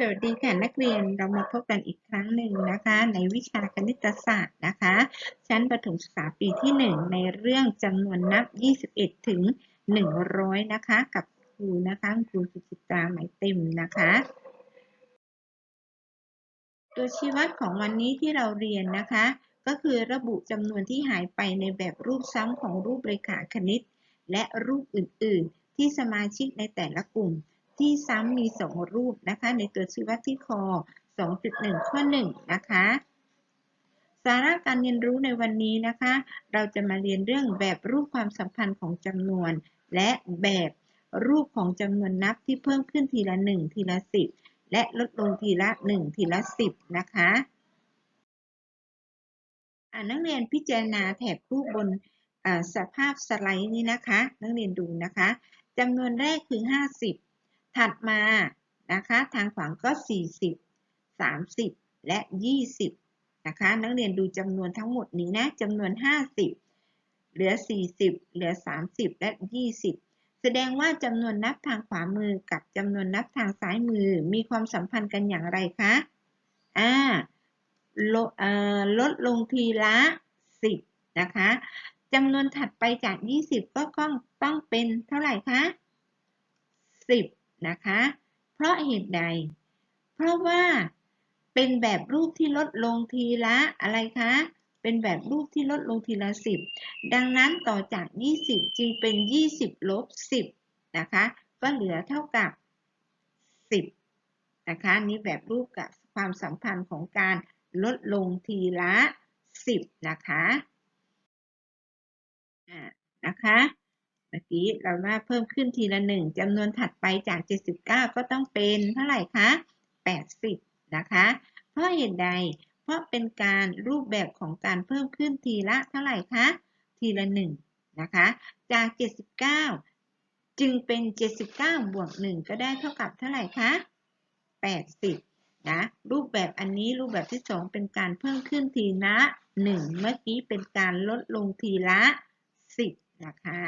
สวัสดีค่ะนักเรียนเรามาพบกันอีกครั้งหนึ่งนะคะ ในวิชาคณิตศาสตร์นะคะ ชั้นประถมศึกษาปีที่ 1 ในเรื่องจำนวนนับ 21 ถึง 100 นะคะ กับครูนะคะครูสุจิตราหมายเต็มนะคะ ตัวชี้วัดของวันนี้ที่เราเรียนนะคะ ก็คือระบุจำนวนที่หายไปในแบบรูปซ้ำของรูปเรขาคณิต และรูปอื่น ๆ ที่สมาชิกในแต่ละกลุ่ม ที่ซ้ำมี 2 รูปนะคะ ในตัวชี้วัดที่คอ 2.1 ข้อ 1 นะคะ สาระการเรียนรู้ในวันนี้นะคะ เราจะมาเรียนเรื่องแบบรูปความสัมพันธ์ของจำนวน และแบบรูปของจำนวนนับที่เพิ่มขึ้นทีละ 1 ทีละ 10 และลดลงทีละ 1 ทีละ 10 นะคะนักเรียนพิจารณาแถบรูปบนอ่าสภาพสไลด์นี้นะคะ นักเรียนดูนะคะจำนวนแรกคือ 50 ถัดมานะคะทางขวางก็ 40 30 และ 20นะคะนักเรียนดูจำนวนทั้งหมดนี้นะจำนวน 50 เหลือ 40 เหลือ 30 และ 20 แสดงว่าจำนวนนับทางขวามือกับจำนวนนับทางซ้ายมือมีความสัมพันธ์กันอย่างไรคะอ่าลดลดลงทีละ 10 นะคะจำนวนถัดไปจาก 20 ก็ต้องต้องเป็นเท่าไหร่คะ 10 นะคะ เพราะเหตุใด เพราะว่าเป็นแบบรูปที่ลดลงทีละอะไรคะ เป็นแบบรูปที่ลดลงทีละ 10 ดังนั้นต่อจาก 20 จึงเป็น 20 ลบ 10 นะคะ ก็เหลือเท่ากับ 10 นะคะ นี่แบบรูปกับความสัมพันธ์ของการลดลงทีละ 10 นะคะอ่านะคะ เมื่อกี้เราว่าเพิ่มขึ้นทีละหนึ่งจำนวนถัดไปจาก 79 ก็ต้องเป็นเท่าไหร่คะ 80 นะคะ เพราะเหตุใด เพราะเป็นการรูปแบบของการเพิ่มขึ้นทีละเท่าไหร่คะ ทีละหนึ่งนะคะ จาก 79 จึงเป็น 79 บวก 1 ก็ได้เท่ากับเท่าไหร่คะ 80 นะ รูปแบบอันนี้รูปแบบที่ 2 เป็นการเพิ่มขึ้นทีละ 1 เมื่อกี้เป็นการลดลงทีละ 10 นะคะ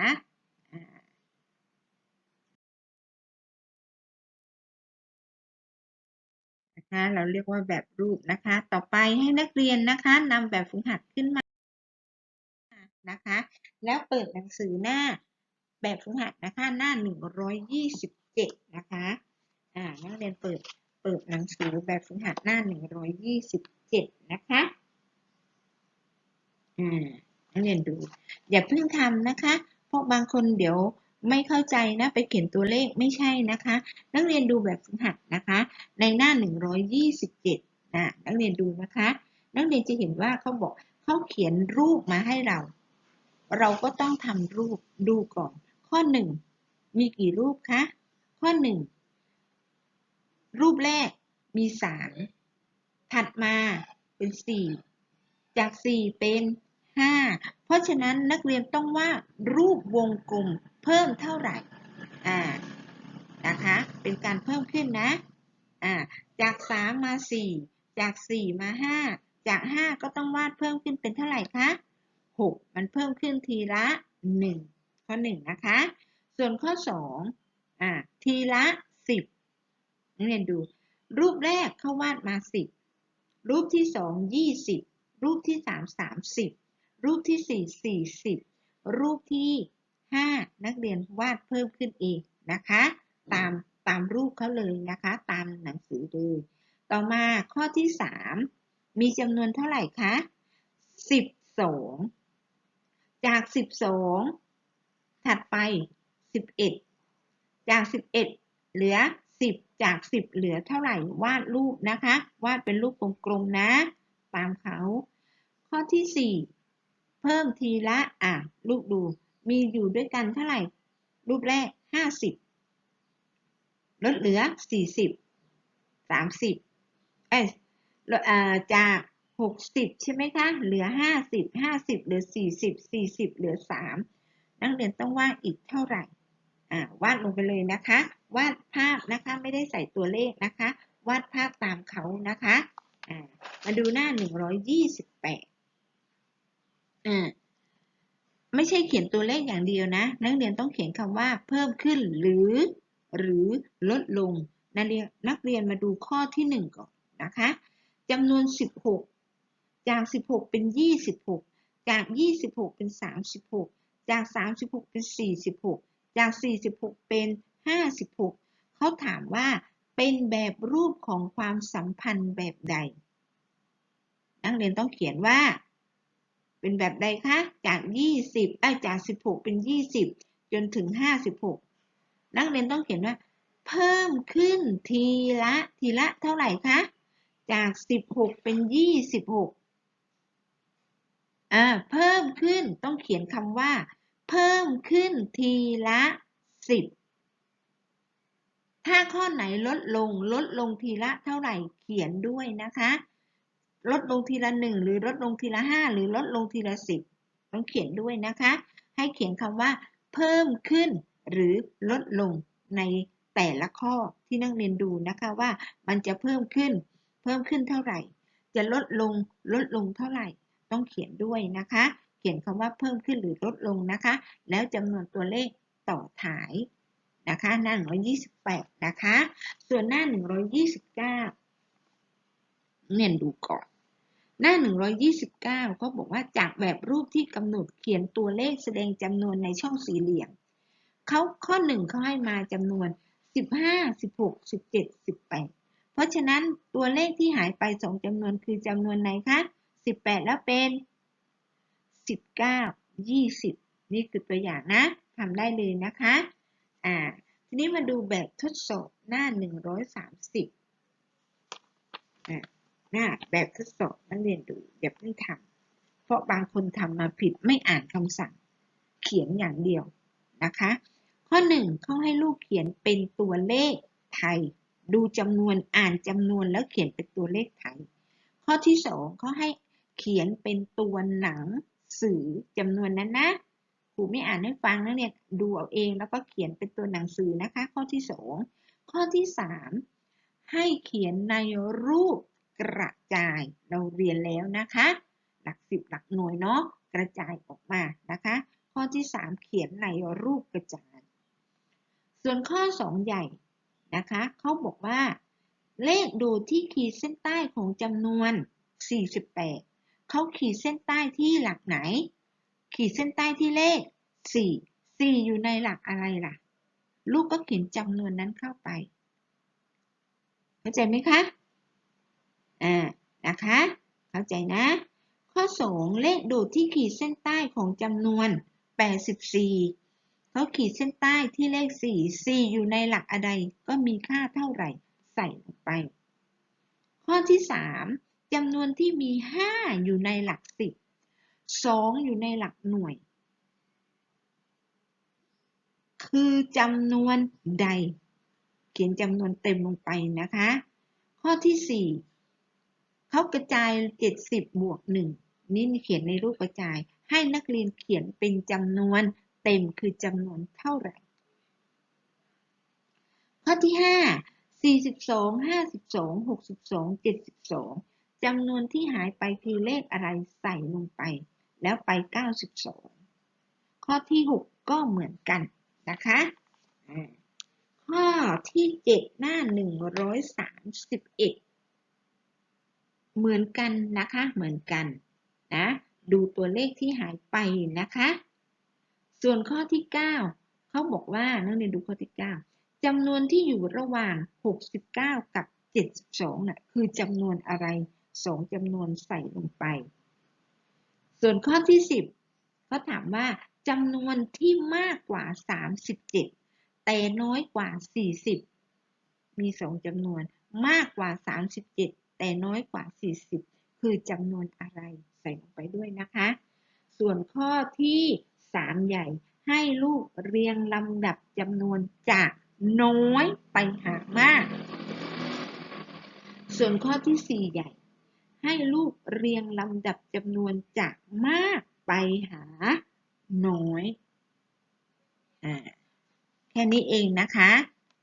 นะคะเราเรียกว่าแบบรูปนะคะ ต่อไปให้นักเรียนนะคะนำแบบฝึกหัดขึ้นมานะคะ แล้วเปิดหนังสือหน้าแบบฝึกหัดนะคะหน้า 127 นะคะอ่านักเรียนเปิดเปิดหนังสือแบบฝึกหัดหน้า 127 นะคะอ่านักเรียนดูอย่าเพิ่งทำนะคะ เพราะบางคนเดี๋ยว ไม่เข้าใจนะไปเขียนตัวเลขไม่ใช่นะคะ นักเรียนดูแบบฝึกหัดนะคะ ในหน้า 127นะนักเรียนดูนะคะ นักเรียนจะเห็นว่าเขาบอกเขาเขียนรูปมาให้เรา เราก็ต้องทำรูปดูก่อน ข้อ 1 มีกี่รูปคะข้อ 1 รูปแรกมี 3 ถัดมาเป็น 4 จาก 4 เป็น 5 เพราะฉะนั้นนักเรียนต้องวาดรูปวงกลม เพิ่มเท่าไหร่ อ่า นะคะ เป็นการเพิ่มขึ้นนะ อ่า จาก 3 มา 4 จาก 4 มา 5 จาก 5 ก็ต้องวาดเพิ่มขึ้นเป็นเท่าไหร่คะ 6 มันเพิ่มขึ้นทีละ 1 ข้อ 1 นะคะ ส่วนข้อ 2 อ่า ทีละ 10นักเรียนดู รูปแรกเขาวาดมา 10 รูปที่ 2 20 รูปที่ 3 30 รูปที่ 4 40 รูปที่ 5 นักเรียนวาดเพิ่มขึ้นเองนะคะ ตามตามรูปเขาเลยนะคะ ตามหนังสือเลยต่อมาข้อที่ 3 มีจำนวนเท่าไหร่คะ12 จาก 12 ถัดไป 11 จาก 11 เหลือ 10 จาก 10 เหลือเท่าไหร่วาดรูปนะคะ วาดเป็นรูปกลมๆนะ ตามเขา ข้อที่ 4 เพิ่มทีละอะลูกดู มีอยู่ด้วยกันเท่าไหร่ รูปแรก 50 ลดเหลือ 40 30 เอ้ยจาก60 ใช่ไหมคะ เหลือ 50 50 เหลือ 40 40 เหลือ 3 นักเรียนต้องวาดอีกเท่าไหร่วาดลงไปเลยนะคะ วาดภาพนะคะไม่ได้ใส่ตัวเลขนะคะ วาดภาพตามเขานะคะ มาดูหน้า 128อ่า ไม่ใช่เขียนตัวเลขอย่างเดียวนะ นักเรียนต้องเขียนคำว่าเพิ่มขึ้นหรือ หรือลดลง นักเรียนนักเรียนมาดูข้อที่หนึ่งก่อนนะคะจำนวน 16 จาก 16 เป็น 26 จาก 26 เป็น 36 จาก 36 เป็น 46 จาก 46 เป็น 56 เขาถามว่าเป็นแบบรูปของความสัมพันธ์แบบใด นักเรียนต้องเขียนว่า เป็นแบบใดคะ จาก 20ไอ้จาก 16 เป็น 20 จนถึง 56 นักเรียนต้องเขียนว่า เพิ่มขึ้นทีละทีละเท่าไหร่คะ จาก 16 เป็น 26อ่าเพิ่มขึ้นต้องเขียนคำว่า เพิ่มขึ้นทีละ 10 ถ้าข้อไหนลดลงลดลงทีละเท่าไหร่เขียนด้วยนะคะ ลดลงทีละหนึ่งหรือลดลงทีละห้าหรือลดลงทีละสิบต้องเขียนด้วยนะคะ ให้เขียนคำว่า เพิ่มขึ้น หรือลดลงในแต่ละข้อที่นักเรียนดูนะคะว่ามันจะเพิ่มขึ้น เพิ่มขึ้นเท่าไหร่ จะลดลงลดลงเท่าไหร่ ต้องเขียนด้วยนะคะ เขียนคำว่าเพิ่มขึ้นหรือลดลงนะคะ แล้วจำนวนตัวเลขต่อท้ายนะคะหน้า128 นะคะ ส่วนหน้า 129 เรียนดูก่อน หน้า 129ก็บอกว่าจากแบบรูปที่กำหนดเขียนตัวเลขแสดงจำนวนในช่องสี่เหลี่ยมเขาข้อหนึ่งเขาให้มาจำนวน 15 16 17 18 เพราะฉะนั้นตัวเลขที่หายไปสองจำนวนคือจำนวนไหนคะ 18 แล้วเป็น 19 20 นี่คือตัวอย่างนะทำได้เลยนะคะ อ่า ทีนี้มาดูแบบทดสอบหน้า 130อ่า หน้าแบบทดสอบนักเรียนดูอย่าเพิ่งทำเพราะบางคนทำมาผิดไม่อ่านคำสั่ง เขียนอย่างเดียวนะคะ ข้อหนึ่งเขาให้ลูกเขียนเป็นตัวเลขไทย ดูจำนวนอ่านจำนวนแล้วเขียนเป็นตัวเลขไทย ข้อที่สองเขาให้เขียนเป็นตัวหนังสือจำนวนนั้นนะครูไม่อ่านให้ฟังนะเนี่ยดูเอาเองแล้วก็เขียนเป็นตัวหนังสือนะคะ ข้อที่สองข้อที่สามให้เขียนในรูป กระจายเราเรียนแล้วนะคะ หลักสิบหลักหน่วยเนาะกระจายออกมานะคะ ข้อที่ 3 เขียนในรูปกระจาย ส่วนข้อ 2 ใหญ่นะคะเขาบอกว่า เลขดดที่ขีดเส้นใต้ของจำนวน 48เขาขีดเส้นใต้ที่หลักไหน ขีดเส้นใต้ที่เลข 4 4 อยู่ในหลักอะไรล่ะ ลูกก็เขียนจำนวนนั้นเข้าไป เข้าใจไหมคะ อ่านะคะ เข้าใจนะ ข้อ 2 เลขโดดที่ขีดเส้นใต้ของจำนวน 84เขาขีดเส้นใต้ที่เลข 4 4 อยู่ในหลักอะไรก็มีค่าเท่าไหร่ใส่ลงไป ข้อที่ 3จำนวนที่มี 5 อยู่ในหลัก 10 2 อยู่ในหลักหน่วย คือจำนวนใด เขียนจำนวนเต็มลงไปนะคะ ข้อที่ 4 เขากระจาย 70 บวก 1 นี่เขียนในรูปกระจาย ให้นักเรียนเขียนเป็นจำนวนเต็มคือจำนวนเท่าไหร่ ข้อที่ 5 42 52 62 72จำนวนที่หายไปคือเลขอะไรใส่ลงไป แล้วไป 92 ข้อที่ 6 ก็เหมือนกันนะคะข้อที่ 7 หน้า 131 เหมือนกันนะคะ เหมือนกันนะ ดูตัวเลขที่หายไปนะคะ ส่วนข้อที่ 9เขาบอกว่านักเรียนดูข้อที่ 9จำนวนที่อยู่ระหว่าง 69 กับ 72น่ะคือจำนวนอะไร2จำนวนใส่ลงไป ส่วนข้อที่ 10เขาถามว่าจำนวนที่มากกว่า 37 แต่น้อยกว่า 40 มี2จำนวนมากกว่า 37 แต่น้อยกว่า 40 คือจำนวนอะไรใส่ลงไปด้วยนะคะ ส่วนข้อที่ 3 ใหญ่ให้ลูกเรียงลำดับจำนวนจากน้อยไปหามาก ส่วนข้อที่ 4 ใหญ่ ให้ลูกเรียงลำดับจำนวนจากมากไปหาน้อยอ่าแค่นี้เองนะคะ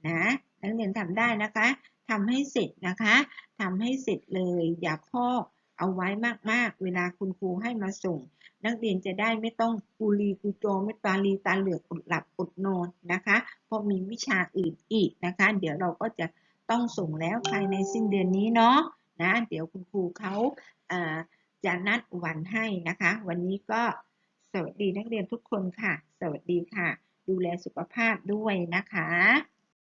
นะ นักเรียนทำได้นะคะ ทำให้เสร็จนะคะทำให้เสร็จเลย อย่าพอกเอาไว้มากๆ เวลาคุณครูให้มาส่ง นักเรียนจะได้ไม่ต้องกูรีกูโจไม่ตาลีตาเหลือกอดหลับอดนอนนะคะเพราะมีวิชาอื่นอีกนะคะ เดี๋ยวเราก็จะต้องส่งแล้วภายในสิ้นเดือนนี้เนาะนะเดี๋ยวคุณครูเขาอ่าจะนัดวันให้นะคะ วันนี้ก็สวัสดีนักเรียนทุกคนค่ะ สวัสดีค่ะ ดูแลสุขภาพด้วยนะคะ